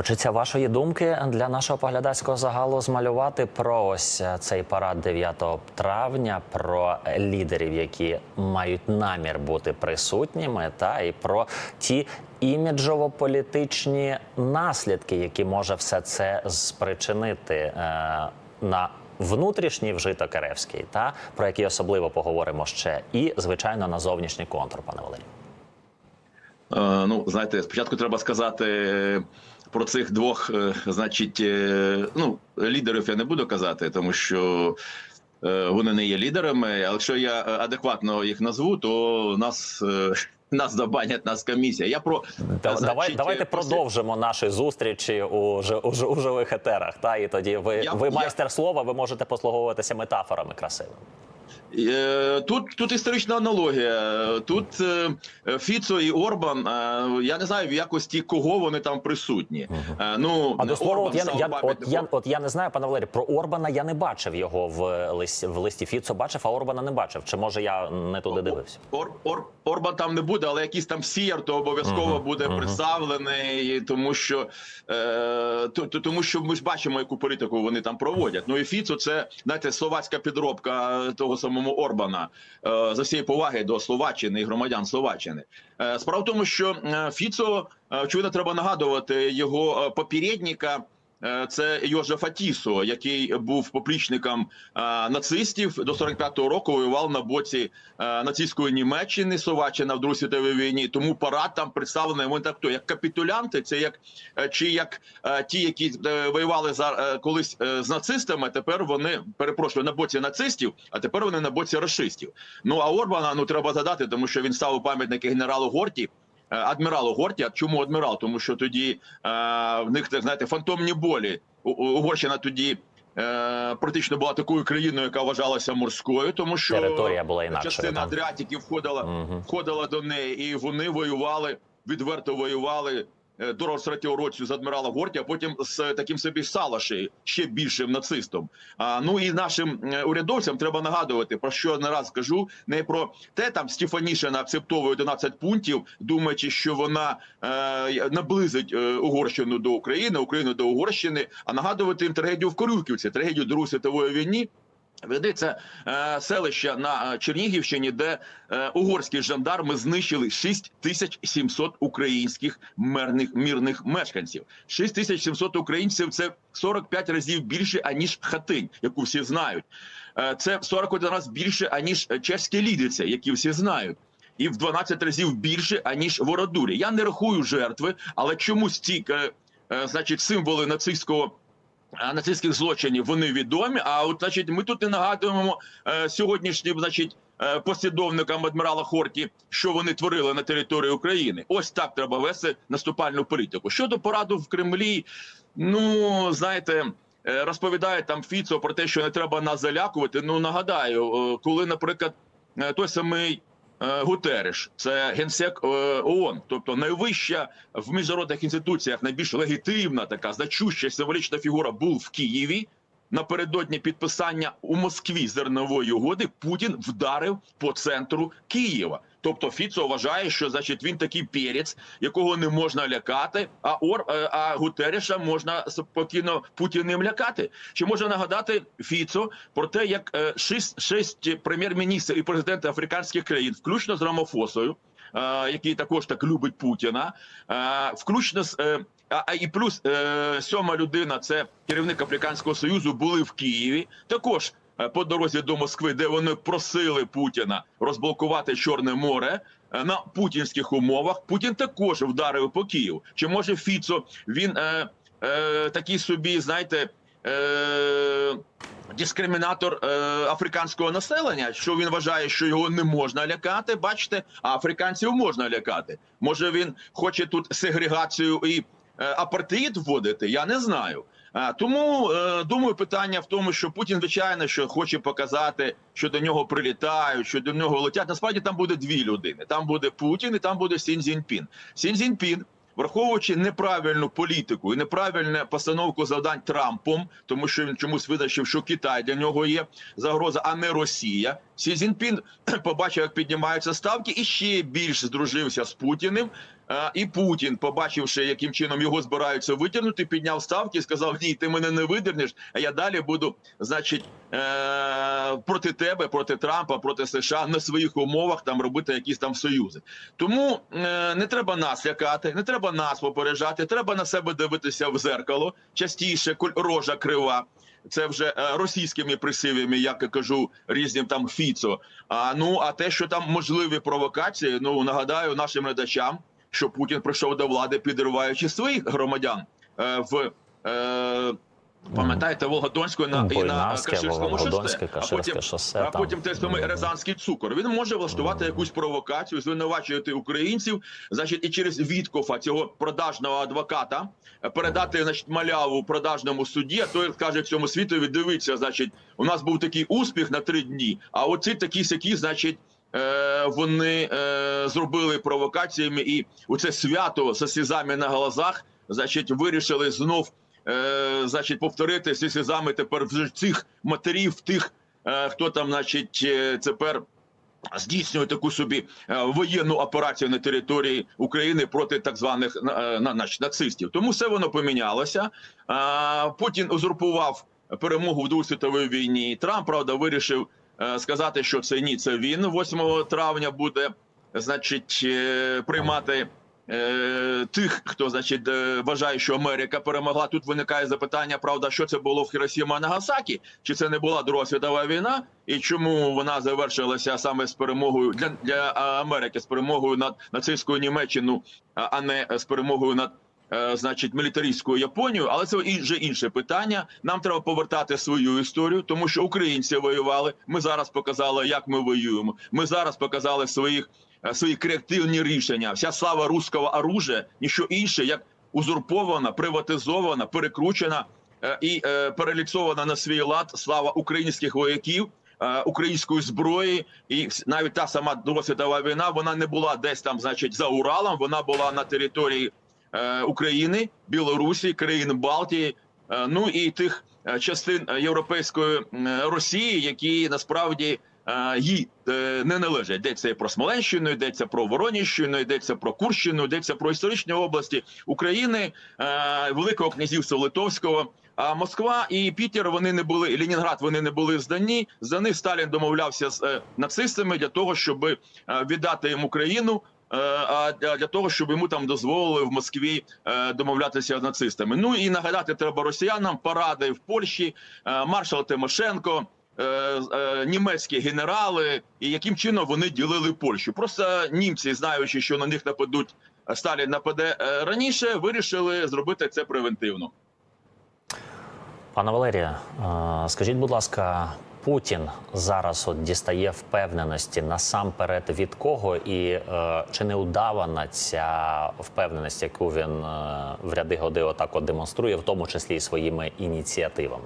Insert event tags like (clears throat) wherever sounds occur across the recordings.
Хочеться вашої думки для нашого поглядацького загалу змалювати про ось цей парад 9 травня, про лідерів, які мають намір бути присутніми, та і про ті іміджово-політичні наслідки, які може все це спричинити е, на внутрішній вжиток Еревський, та про який особливо поговоримо ще, і звичайно на зовнішній контур, пане Валерій. Е, Ну, знаєте, спочатку треба сказати про цих двох, е, значить, е, ну, лідерів я не буду казати, тому що е, вони не є лідерами. Але якщо я адекватно їх назву, то нас. (laughs) Нас забанять, нас комісія. Я про Да- е, Давай, давайте про- продовжимо наші зустрічі у, у, у живих етерах. Та і тоді ви, Я- ви я- майстер слова, ви можете послуговуватися метафорами красивими. Е, Тут тут історична аналогія. Тут е, Фіцо і Орбан. е, Я не знаю в якості кого вони там присутні. Е, Ну А до слова, от я, я, от, я, от я не знаю, пане Валерій, про Орбана я не бачив його в листі, в листі Фіцо бачив, а Орбана не бачив. Чи може я не туди дивився? Ор, Ор, Орбан там не буде, але якийсь там сіяр, то обов'язково Мгм, буде мгм. представлений, тому що е, то, то- тому що ми ж бачимо, яку політику вони там проводять. Ну і Фіцо це знаєте, словацька підробка того самого Орбана е, за всієї поваги до Словаччини і громадян Словаччини. Е, справа в тому, що е, Фіцо очевидно треба нагадувати його попередника. Е, Це Йожефа Тісо, який був поплічником е, нацистів до 45-го року. Воював на боці е, нацистської Німеччини, Словаччина в Другій світовій війні. Тому парад там представлений вони так то як капітулянти. Це як чи як ті, які воювали за колись з нацистами. Тепер вони перепрошую на боці нацистів, а тепер вони на боці расистів. Ну а Орбана ну треба згадати, тому що він став у пам'ятники генералу Горті. Е, Адміралу Горті, а чому адмірал? Тому що тоді е, в них знаєте фантомні болі. Угорщина тоді е, практично була такою країною, яка вважалася морською, тому що Територія була інакше, частина. Адріатики входила, угу. входила до неї, і вони воювали відверто воювали. Е, До 43-го року з адмірала Горті, а потім з таким собі Салаші, ще більшим нацистом. А ну і нашим е, урядовцям треба нагадувати про що не раз кажу, не про те, там Стефанішина акцептовує 11 пунктів, думаючи, що вона е, наблизить е, Угорщину до України, Україну до Угорщини, а нагадувати їм трагедію в Корюківці, трагедію Другої світової війни. Ведеться е, селище на е, Чернігівщині, де е, угорські жандарми знищили 6700 українських мирних мирних мешканців. 6700 українців це 45 разів більше аніж Хатинь, яку всі знають. Е, це 41 раз більше аніж чеське Лідиця, які всі знають. І в 12 разів більше аніж Вородурі. Я не рахую жертви, але чомусь ці е, е, значить символи нацистського нацистських злочинів вони відомі. А от, значить, ми тут не нагадуємо е, сьогоднішнім, значить, е, послідовникам адмірала Хорті, що вони творили на території України. Ось так треба вести наступальну політику. Щодо пораду в Кремлі, ну знаєте. е, Розповідає там Фіцо про те, що не треба нас залякувати. Ну нагадаю, е, коли, наприклад, е, той самий е, Гутереш, це генсек е, ООН, тобто найвища в міжнародних інституціях, найбільш легітимна така значуща символічна фігура був в Києві. Напередодні підписання у Москві зернової угоди Путін вдарив по центру Києва. Тобто Фіцо вважає, що значить він такий перець, якого не можна лякати. А Ор е, а Гутереша можна спокійно Путіним лякати. Чи може нагадати Фіцо про те, як е, шість, шість прем'єр-міністрів і президенти африканських країн, включно з Рамофосою, е, який також так любить Путіна, включно з а, і плюс сьома людина, це керівник Африканського союзу, були в Києві. Також по дорозі до Москви, де вони просили Путіна розблокувати Чорне море. е, На путінських умовах Путін також вдарив по Києву. Чи може Фіцо він е, е, такий собі, знаєте, е, дискримінатор е, африканського населення, що він вважає, що його не можна лякати. Бачите, а африканців можна лякати. Може він хоче тут сегрегацію і е, апартеїд вводити? Я не знаю. Тому е, думаю, питання в тому, що Путін, звичайно, що хоче показати, що до нього прилітають, що до нього летять. Насправді там буде дві людини: там буде Путін і там буде Сін Цзіньпін. Сін Цзіньпін враховуючи неправильну політику і неправильну постановку завдань Трампом, тому що він чомусь визначив, що Китай для нього є загроза, а не Росія. Сі Цзіньпін (clears throat) побачив, як піднімаються ставки, і ще більш здружився з Путіним. І Путін, побачивши, яким чином його збираються витягнути, підняв ставки і сказав: Ні, ти мене не видернеш, а я далі буду, значить, е- проти тебе, проти Трампа, проти США на своїх умовах там робити якісь там союзи. Тому е- не треба нас лякати, не треба нас попереджати. Треба на себе дивитися в зеркало. Частіше рожа крива. Це вже е, російськими присивами, як я кажу, різним там Фіцо. А ну а те, що там можливі провокації, ну нагадаю нашим глядачам, що Путін прийшов до влади, підриваючи своїх громадян е, в. Е, Пам'ятаєте, Волгодонську на Ну, і на Каширському шоссе, а потім, шосе, а потім те саме. Рязанський цукор. Він може влаштувати якусь провокацію, звинувачувати українців, значить, і через Віткофа, цього продажного адвоката, передати значить, маляву продажному судді. А той каже цьому світові: дивіться, значить, у нас був такий успіх на три дні. А оці такі сякі, значить. Е, Вони е, зробили провокаціями, і у це свято зі слізами на глазах, значить, вирішили знов е, значить, повторити зі слізами тепер вже цих матерів, тих, хто там, значить, тепер здійснює таку собі воєнну операцію на території України проти так званих на- значить, нацистів. Тому все воно помінялося. Путін узурпував перемогу в Другій світовій війні. Трамп, правда, вирішив сказати, що це ні, це він 8 травня буде, значить, е, приймати. е, Тих, хто значить е, вважає, що Америка перемогла, тут виникає запитання: правда, що це було в Хіросіма Нагасакі? Чи це не була Друга світова війна? І чому вона завершилася саме з перемогою для, для Америки, з перемогою над нацистською Німеччиною, а- а не з перемогою над е, значить мілітаристською Японією? Але це вже інше питання. Нам треба повертати свою історію, тому що українці воювали. Ми зараз показали, як ми воюємо. Ми зараз показали своїх е, свої креативні рішення. Вся слава руського оружия, ніщо інше, як узурпована, приватизована, перекручена е, і переліцована на свій лад слава українських вояків. Української зброї, і навіть та сама Друга світова війна вона не була десь там, значить, за Уралом. Вона була на території України, Білорусі, країн Балтії, е, ну і тих е, частин е, європейської Росії, які насправді е, їй е, не належать. Йдеться про Смоленщину, йдеться про Вороніщину, йдеться про Курщину, йдеться про історичні області України, е, Великого князівства Литовського. А Москва і Пітер вони не були, і Ленінград вони не були здані. За них Сталін домовлявся з е, нацистами для того, щоб е, віддати їм Україну. Е, А для того, щоб йому там дозволили в Москві е, домовлятися з нацистами. Ну і нагадати треба росіянам паради в Польщі, е, маршал Тимошенко, німецькі генерали, і яким чином вони ділили Польщу. Просто німці, знаючи, що на них нападуть, Сталін нападе раніше, вирішили зробити це превентивно. Пане Валерія, скажіть, будь ласка, Путін зараз от дістає впевненості насамперед від кого, і е, чи не удавана ця впевненість, яку він е, в ряди годи отак от демонструє, в тому числі і своїми ініціативами?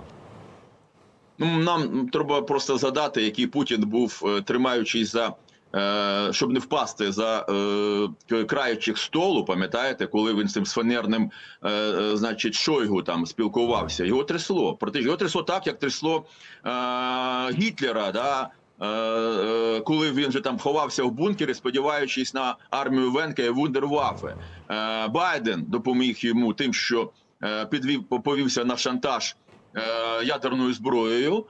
Ну, нам треба просто згадати, який Путін був, е, тримаючись за. Е, Щоб не впасти за е, краючих столу, пам'ятаєте, коли він з цим з фанерним, е, значить, Шойгу там спілкувався, його трясло. Проте його трясло так, як трясло Гітлера, да, коли він же там ховався в бункері, сподіваючись на армію Венка і Вундерваффе. Е, Байден допоміг йому тим, що підвів повівся на шантаж ядерною зброєю.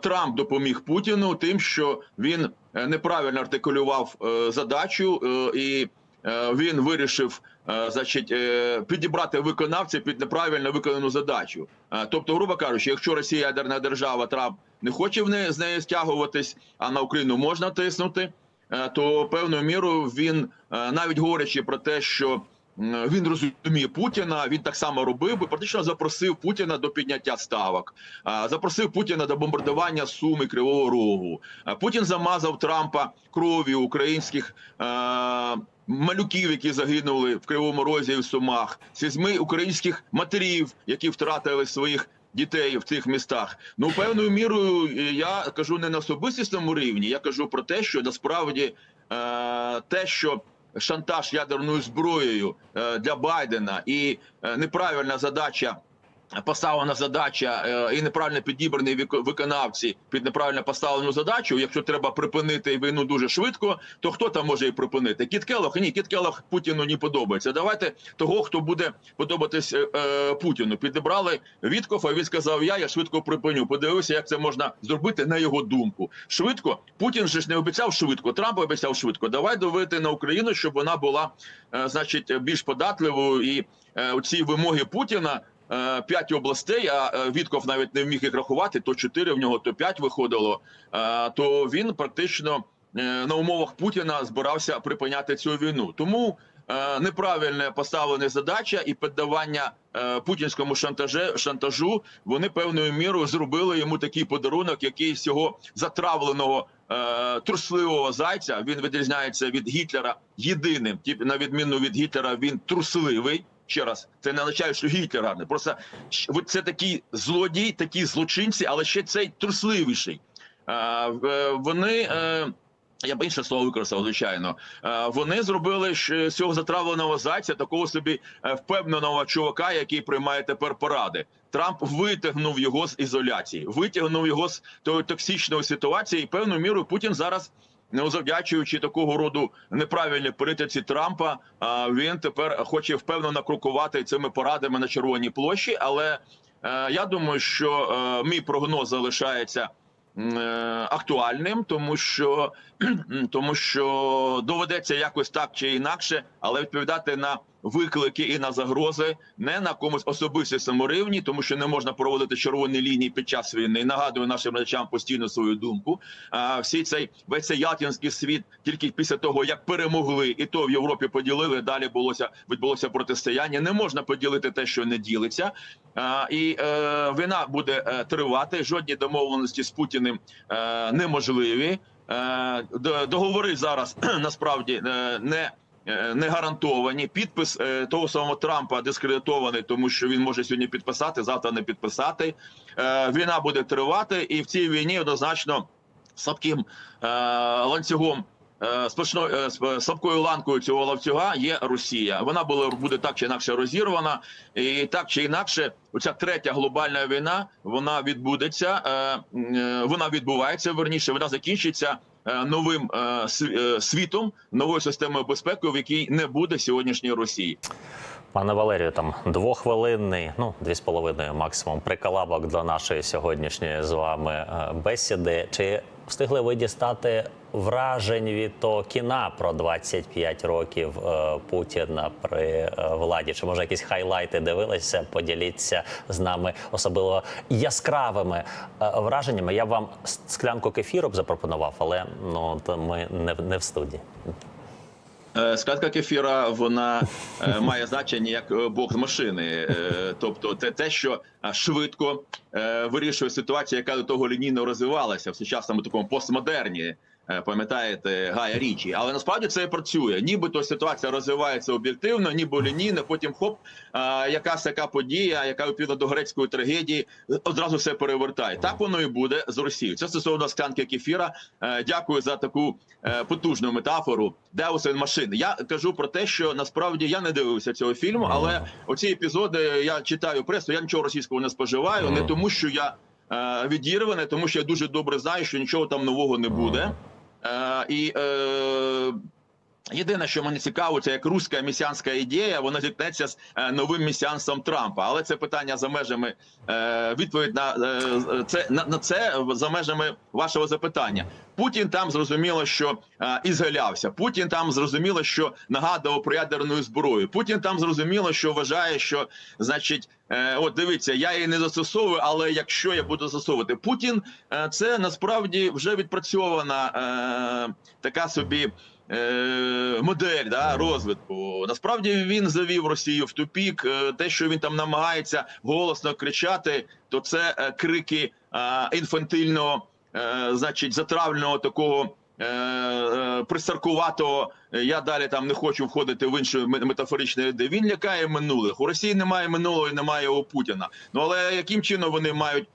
Трамп допоміг Путіну тим, що він е, неправильно артикулював е, задачу, е, і е, він вирішив е, значить, е, підібрати виконавця під неправильно виконану задачу. Е, Тобто, грубо кажучи, якщо Росія ядерна держава, Трамп не хоче в неї з нею стягуватись, а на Україну можна тиснути, е, то певною мірою він е, навіть говорячи про те, що Він розуміє Путіна. Він так само робив би. Практично запросив Путіна до підняття ставок, запросив Путіна до бомбардування Суми Кривого Рогу. Путін замазав Трампа кров'ю українських малюків, які загинули в Кривому Розі і в Сумах, слізьми українських матерів, які втратили своїх. Дітей в цих містах, ну певною мірою е, я кажу не на особистісному рівні. Я кажу про те, що насправді е, те, що шантаж ядерною зброєю е, для Байдена. І е, неправильна задача поставлена задача е, і неправильно підібрані вик- виконавці під неправильно поставлену задачу. Якщо треба припинити війну дуже швидко, то хто там може її припинити? Кіт Келох? Ні, Кіт Келох Путіну не подобається. Давайте того, хто буде подобатись е, е, Путіну. Підібрали Вітков, а він сказав: Я я швидко припиню. Подивився, як це можна зробити на його думку. Швидко Путін же ж не обіцяв швидко. Трамп обіцяв швидко. Давай давити на Україну, щоб вона була, е, значить, більш податливою і е, ці вимоги Путіна. Е, П'ять областей, а е, Вітков навіть не вміг їх рахувати. То чотири в нього, то п'ять виходило. е, То він практично на умовах Путіна збирався припиняти цю війну. Тому неправильне поставлена задача і піддавання путінському шантаже, шантажу. Вони певною мірою зробили йому такий подарунок, який з цього затравленого трусливого зайця він відрізняється від Гітлера єдиним. Ті- на відміну від Гітлера, він трусливий. Ще раз, це не означає, що Гітлер гарний. Просто це такий злодій, такі злочинці, але ще цей трусливіший. Е, Вони. е, я б інше слово використав, звичайно. Вони зробили з цього затравленого зайця такого собі е, впевненого чувака, який приймає тепер поради. Трамп витягнув його з ізоляції, витягнув його з тої токсичної ситуації. І певною мірою Путін зараз. Не завдячуючи такого роду неправильній політиці Трампа, він тепер хоче впевнено крокувати цими порадами на червоній площі. Але е, я думаю, що е, мій прогноз залишається е, актуальним, тому що (clears throat) тому що доведеться якось так чи інакше, але відповідати на виклики і на загрози не на комусь особистому рівні, тому що не можна проводити червоні лінії під час війни. Нагадую нашим глядачам постійно свою думку. А всі цей весь цей ялтинський світ тільки після того, як перемогли, і то в Європі поділили. Далі булося відбулося протистояння. Не можна поділити те, що не ділиться. А, і е, війна буде е, тривати. Жодні домовленості з Путіним е, неможливі. Е, договори зараз (clears throat) насправді е, не. е, Не гарантовані підпис того самого Трампа дискредитований, тому що він може сьогодні підписати, завтра не підписати. Війна буде тривати, і в цій війні однозначно слабким ланцюгом. Е, Сплошною е, слабкою ланкою цього лавцюга є Росія. Вона була буде так чи інакше розірвана, і так чи інакше, оця третя глобальна війна вона відбудеться. е, Вона відбувається верніше. Вона закінчиться новим св- світом, новою системою безпеки, в якій не буде сьогоднішньої Росії. Пане Валерію, там двохвилинний, ну дві з половиною максимум приколабок до нашої сьогоднішньої з вами е, бесіди. Чи встигли ви дістати вражень від того кіна про 25 років е, Путіна при е, владі? Чи може якісь хайлайти дивилися? Поділіться з нами особливо яскравими враженнями. Я б вам склянку кефіру б запропонував, але ну то ми не, не в студії. Е, Складка кефіра вона е, має значення як бог з машини, Е, тобто це те, що е, швидко е, вирішує ситуацію, яка до того лінійно розвивалася в сучасному такому постмодерні. Е, Пам'ятаєте Гая Річі, але насправді це працює. Нібито ситуація розвивається об'єктивно, ніби лінійно. Потім хоп, е, якась така подія, яка відповідно до грецької трагедії, одразу все перевертає. Так воно і буде з Росією. Це стосовно склянки кефіра. Е, Дякую за таку е, потужну метафору. Деусен машин. Я кажу про те, що насправді я не дивився цього фільму, але оці епізоди я читаю пресу. Я нічого російського не споживаю, не тому, що я е, відірваний, тому що я дуже добре знаю, що нічого там нового не буде. Е, і е, єдине, що мене цікаво, це як руська месіанська ідея, вона зіткнеться з е, новим месіанством Трампа. Але це питання за межами е, відповідь на е, це на, це за межами вашого запитання. Путін там зрозуміло, що ізгалявся. Путін там зрозуміло, що нагадував про ядерну зброю. Путін там зрозуміло, що вважає, що значить, от дивіться, я її не застосовую, але якщо я буду застосовувати Путін, це насправді вже відпрацьована така собі. Е, Модель да розвитку насправді він завів Росію в тупік. Е, Те, що він там намагається голосно кричати, то це е, крики інфантильного, значить, затравленого такого пристаркуватого. е, Я далі там не хочу входити в іншу ме- метафоричну. Він лякає минулих. У Росії немає минулого і немає у Путіна. Ну але яким чином вони мають,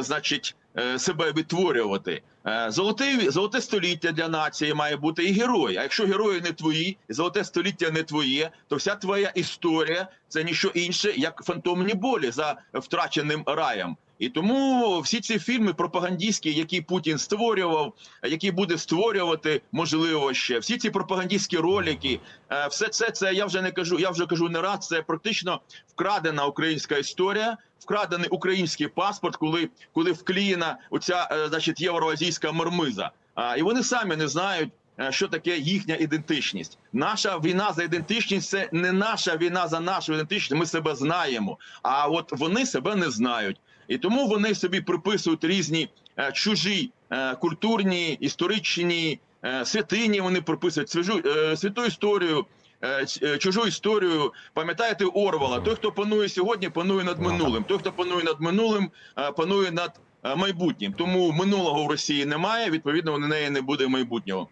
значить, себе відтворювати. Е, Золоте, золоте століття для нації має бути і герой. А якщо герої не твої, і золоте століття не твоє, то вся твоя історія це ніщо інше, як фантомні болі за втраченим раєм. І тому всі ці фільми пропагандистські, які Путін створював, які буде створювати, можливо, ще всі ці пропагандистські ролики, е, все це це я вже не кажу. Я вже кажу не раз. Це практично вкрадена українська історія, вкрадений український паспорт, коли коли вклеєна оця е, значить євроазійська мармиза. І вони самі не знають. е, Що таке їхня ідентичність? Наша війна за ідентичність це не наша війна за нашу ідентичність. Ми себе знаємо. А от вони себе не знають. І тому вони собі приписують різні е, чужі е, культурні, історичні е, святині. Вони приписують свіжу е, святу історію. е, е, Чужу історію, пам'ятаєте Орвала? Той, хто панує сьогодні, панує над Ну, минулим. Той, хто панує над минулим, е, панує над е, майбутнім. Тому минулого в Росії немає. Відповідно, у неї не буде майбутнього.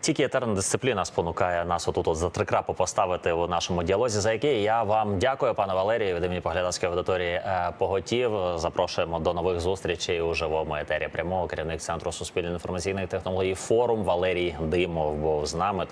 Тільки етерна дисципліна спонукає нас отут от за три крапи поставити у нашому діалозі, за який я вам дякую, пане Валерію, від імені поглядацької аудиторії е, поготів. Запрошуємо до нових зустрічей у живому етері прямого керівник центру суспільно інформаційних технологій форум Валерій Димов був з нами.